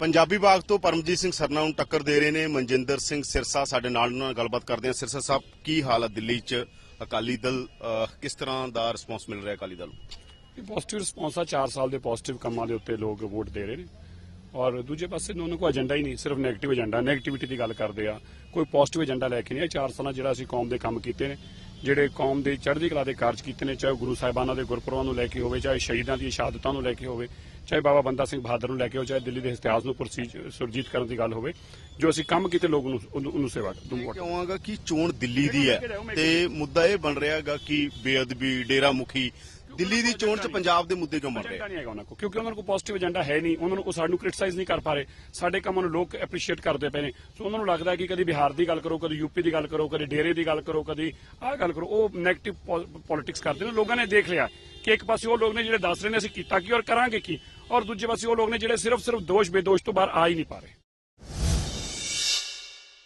ਪੰਜਾਬੀ ਬਾਗ ਤੋਂ ਪਰਮਜੀਤ ਸਿੰਘ ਸਰਨਾ ਨੂੰ ਟੱਕਰ ਦੇ ਰਹੇ ਨੇ ਮਨਜਿੰਦਰ ਸਿੰਘ ਸਿਰਸਾ। ਸਾਡੇ ਨਾਲ ਉਹਨਾਂ ਨਾਲ ਗੱਲਬਾਤ ਕਰਦੇ ਹਾਂ। ਸਿਰਸਾ ਸਾਹਿਬ, ਕੀ ਹਾਲ ਹੈ ਦਿੱਲੀ 'ਚ? ਅਕਾਲੀ ਦਲ ਕਿਸ ਤਰ੍ਹਾਂ ਦਾ ਰਿਸਪੌਂਸ ਮਿਲ ਰਿਹਾ ਅਕਾਲੀ ਦਲ ਨੂੰ? ਇਹ ਪੋਜ਼ਿਟਿਵ ਰਿਸਪੌਂਸ ਆ। 4 ਸਾਲ ਦੇ ਪੋਜ਼ਿਟਿਵ ਕੰਮਾਂ ਦੇ ਉੱਤੇ ਲੋਕ ਵੋਟ ਦੇ ਰਹੇ ਨੇ। ਔਰ ਦੂਜੇ ਪਾਸੇ ਉਹਨਾਂ ਕੋਈ ਏਜੰਡਾ ਹੀ ਨਹੀਂ, ਸਿਰਫ 네ਗੇਟਿਵ ਏਜੰਡਾ 네ਗੇਟਿਵਿਟੀ ਦੀ ਗੱਲ ਕਰਦੇ ਆ। ਕੋਈ ਪੋਜ਼ਿਟਿਵ ਏਜੰਡਾ ਲੈ ਕੇ ਨਹੀਂ ਆ 4 ਸਾਲਾਂ ਜਿਹੜਾ ਅਸੀਂ ਕੌਮ ਦੇ ਕੰਮ ਕੀਤੇ ਨੇ ਜਿਹੜੇ ਕੌਮ ਦੇ ਚੜ੍ਹਦੀ ਕਲਾ ਦੇ ਕਾਰਜ ਕੀਤੇ ਨੇ ਚਾਹੇ ਗੁਰੂ ਸਾਹਿਬਾਨਾਂ ਦੇ ਗੁਰਪੁਰਬਾਂ ਨੂੰ ਲੈ ਕੇ ਹੋਵੇ ਚਾਹੇ ਸ਼ਹੀਦਾਂ ਦੀ ਸ਼ਹਾਦਤਾਂ ਨੂੰ ਲੈ ਕੇ ਹੋਵੇ ਚਾਹੇ ਬਾਬਾ ਬੰਦਾ ਸਿੰਘ ਬਹਾਦਰ ਨੂੰ ਲੈ ਕੇ ਹੋਵੇ ਚਾਹੇ ਦਿੱਲੀ ਦੇ ਇਤਿਹਾਸ ਨੂੰ ਸੁਰਜੀਤ ਕਰਨ ਦੀ ਗੱਲ ਹੋਵੇ ਜੋ ਅਸੀਂ ਕੰਮ ਕੀਤੇ ਲੋਕ ਨੂੰ ਉਹਨੂੰ ਸੇਵਾ ਦੂੰ ਮੈਂ ਵੋਟ ਕਿਉਂ ਆਂਗਾ ਕਿ ਚੋਣ ਦਿੱਲੀ ਦੀ ਹੈ ਤੇ ਮੁੱਦਾ ਇਹ ਬਣ ਰਿਹਾ ਹੈਗਾ ਕਿ ਬੇਅਦਬੀ ਡੇਰਾ ਮੁਖੀ ਦਿੱਲੀ ਦੀ ਚੋਣ 'ਚ ਪੰਜਾਬ ਦੇ ਮੁੱਦੇ ਕਿਉਂ ਬਣ ਰਹੇ? ਏਜੰਡਾ ਨਹੀਂ ਹੈਗਾ ਉਹਨਾਂ ਕੋਲ, ਕਿਉਂਕਿ ਉਹਨਾਂ ਕੋਲ ਪੋਜ਼ਿਟਿਵ ਏਜੰਡਾ ਹੈ ਨਹੀਂ, ਉਹਨਾਂ ਨੂੰ ਉਹ ਸਾਨੂੰ ਕ੍ਰਿਟਿਸਾਈਜ਼ ਨਹੀਂ ਕਰ ਪਾ ਰਹੇ। ਸਾਡੇ ਕੰਮਾਂ ਨੂੰ ਲੋਕ ਐਪਰੀਸ਼ੀਏਟ ਕਰਦੇ ਪਏ ਨੇ। ਸੋ ਉਹਨਾਂ ਨੂੰ ਲੱਗਦਾ ਹੈ ਕਿ ਕਦੀ ਬਿਹਾਰ ਦੀ ਗੱਲ ਕਰੋ, ਕਦੀ ਯੂਪੀ ਦੀ ਗੱਲ ਕਰੋ, ਕਦੀ ਡੇਰੇ ਦੀ ਗੱਲ ਕਰੋ, ਕਦੀ ਆਹ ਗੱਲ ਕਰੋ, ਉਹ 네ਗੇਟਿਵ ਪੋਲਿਟਿਕਸ ਕਰਦੇ ਨੇ। ਲੋਕਾਂ ਨੇ ਦੇਖ ਲਿਆ ਕਿ ਇੱਕ ਪਾਸੇ ਉਹ ਲੋਕ ਨੇ ਜਿਹੜੇ ਦੱਸ ਰਹੇ ਨੇ ਅਸੀਂ ਕੀਤਾ ਕੀ ਔਰ ਕਰਾਂਗੇ ਕੀ, ਔਰ ਦੂਜੇ ਪਾਸੇ ਉਹ ਲੋਕ ਨੇ ਜਿਹੜੇ ਸਿਰਫ ਸਿਰਫ ਦੋਸ਼ ਬੇਦੋਸ਼ ਤੋਂ ਬਾਹਰ ਆ ਹੀ ਨਹੀਂ ਪਾ ਰਹੇ।